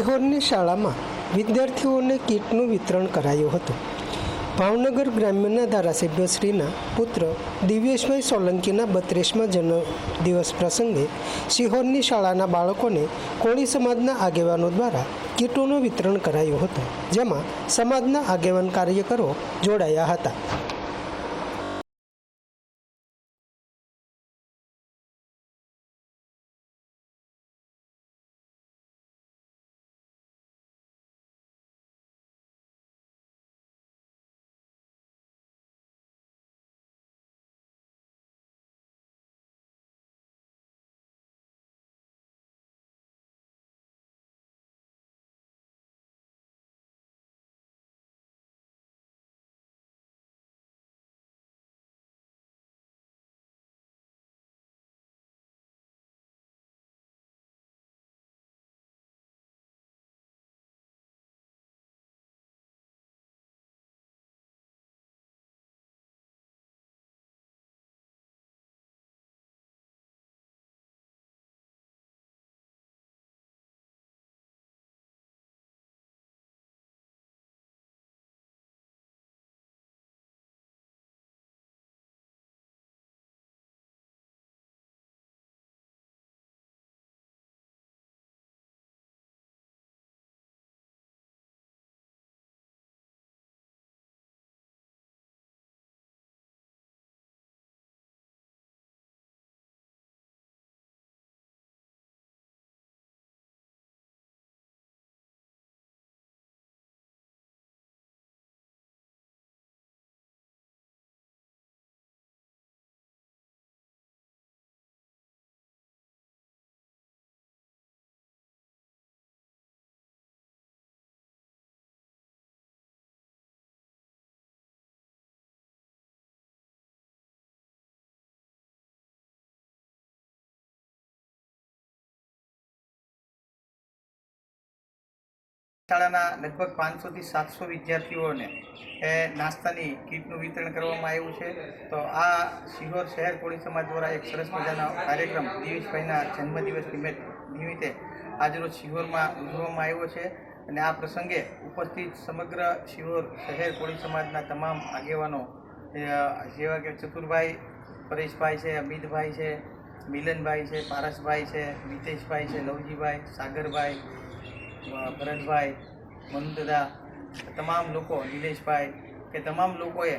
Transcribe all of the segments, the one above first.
સિહોરની શાળામાં વિદ્યાર્થીઓને કીટનું વિતરણ કરાયું હતું. ભાવનગર ગ્રામ્યના ધારાસભ્યશ્રીના પુત્ર દિવ્યેશભાઈ સોલંકીના બત્રીસમાં જન્મદિવસ પ્રસંગે સિહોરની શાળાના બાળકોને કોળી સમાજના આગેવાનો દ્વારા કીટોનું વિતરણ કરાયું હતું, જેમાં સમાજના આગેવાન કાર્યકરો જોડાયા હતા. શાળાના લગભગ પાંચસોથી સાતસો વિદ્યાર્થીઓને એ નાસ્તાની કીટનું વિતરણ કરવામાં આવ્યું છે. તો આ સિહોર શહેર કોળી સમાજ દ્વારા એક સરસ મજાનો કાર્યક્રમ દિવેશભાઈના જન્મદિવસ નિમિત્ત નિમિત્તે આજરોજ સિહોરમાં ઉજવવામાં આવ્યો છે અને આ પ્રસંગે ઉપસ્થિત સમગ્ર સિહોર શહેર કોળી સમાજના તમામ આગેવાનો જેવા કે ચતુરભાઈ, પરેશભાઈ છે, અમિતભાઈ છે, મિલનભાઈ છે, પારસભાઈ છે, મિતેશભાઈ છે, લવજીભાઈ, સાગરભાઈ ભરતભાઈ, મનુદાદા, તમામ લોકો, નિલેશભાઈ, કે તમામ લોકોએ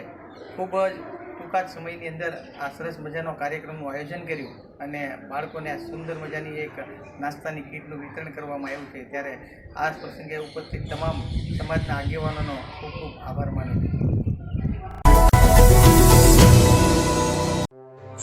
ખૂબ જ ટૂંકા જ સમયની અંદર આ સરસ મજાનો કાર્યક્રમનું આયોજન કર્યું અને બાળકોને આ સુંદર મજાની એક નાસ્તાની કીટનું વિતરણ કરવામાં આવ્યું છે. ત્યારે આ પ્રસંગે ઉપસ્થિત તમામ સમાજના આગેવાનોનો ખૂબ ખૂબ આભાર માનું છું.